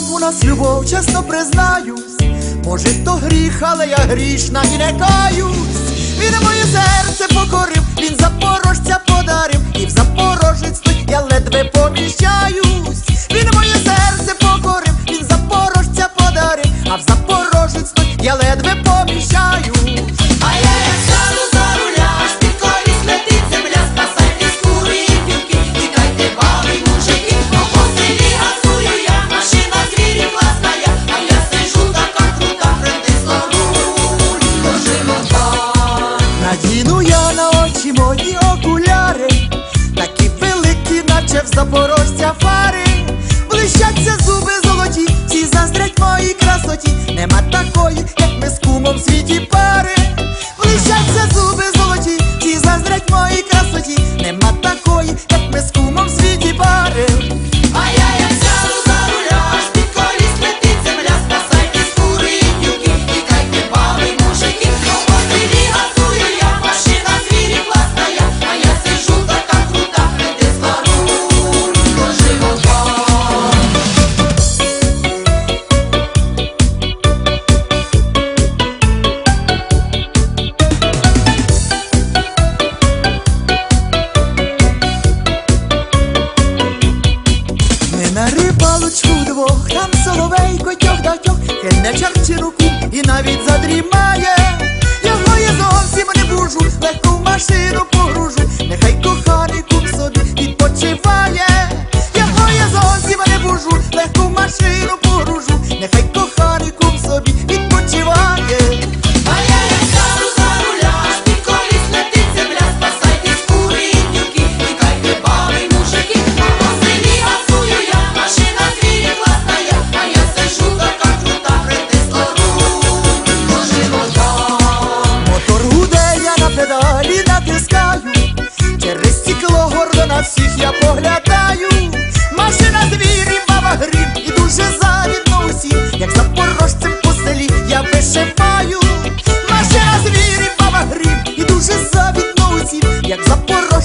знов у нас любов, чесно признаюсь, може, то гріх, але я грішна і не каюсь. Він моє серце покорив, він запорожця подарив, і в запорожець тут я ледве поміщаюсь. Він моє серце покорив, він запорожця подарив, а в запорожець тут я ледве поміщаюсь. запорожця фари. дочку двох, там соловей котьох да тьох, на чарчі руку і навіть задрімає. Його я зовсім не бужу, легко в машину погружу, нехай коха. вишиваю, Наше звірі баба грім і дуже завідно усім, як запора.